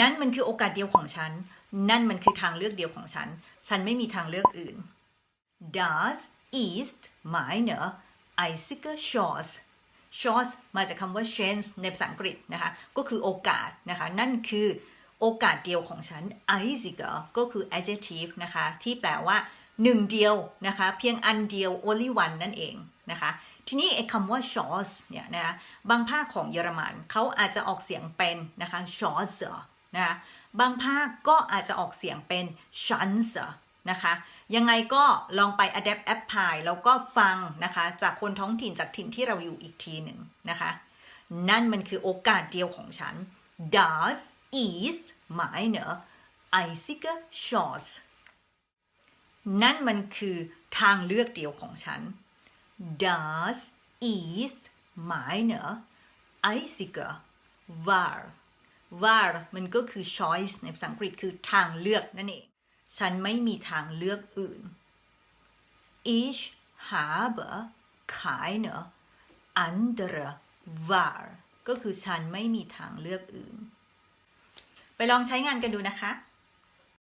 นั่นมันคือโอกาสเดียวของฉัน นั่นมันคือทางเลือกเดียวของฉัน ฉันไม่มีทางเลือกอื่น Das ist meine einzige Chance Chance มาจากคำว่า chance ในภาษาอังกฤษนะคะ ก็คือโอกาสนะคะ นั่นคือโอกาสเดียวของฉัน einzige ก็คือ adjective นะคะ ที่แปลว่าหนึ่งเดียวนะคะ เพียงอันเดียว only one นั่นเองนะคะทีนี้ไอ้คำว่า chance เนี่ยนะคะบางภาคของเยอรมันเขาอาจจะออกเสียงเป็นนะคะ chance นะคะบางภาคก็อาจจะออกเสียงเป็น chance นะคะยังไงก็ลองไป adapt apply แล้วก็ฟังนะคะจากคนท้องถิ่นจากถิ่นที่เราอยู่อีกทีหนึ่งนะคะนั่นมันคือโอกาสเดียวของฉัน das ist meine einzige Chance นั่นมันคือทางเลือกเดียวของฉัน das ist meine einzige Wahl var มันก็คือ choice ในภาษาอังกฤษคือทางเลือกนั่นเอง ฉันไม่มีทางเลือกอื่น ich habe keine andere Wahl ก็คือฉันไม่มีทางเลือกอื่น ไปลองใช้งานกันดูนะคะ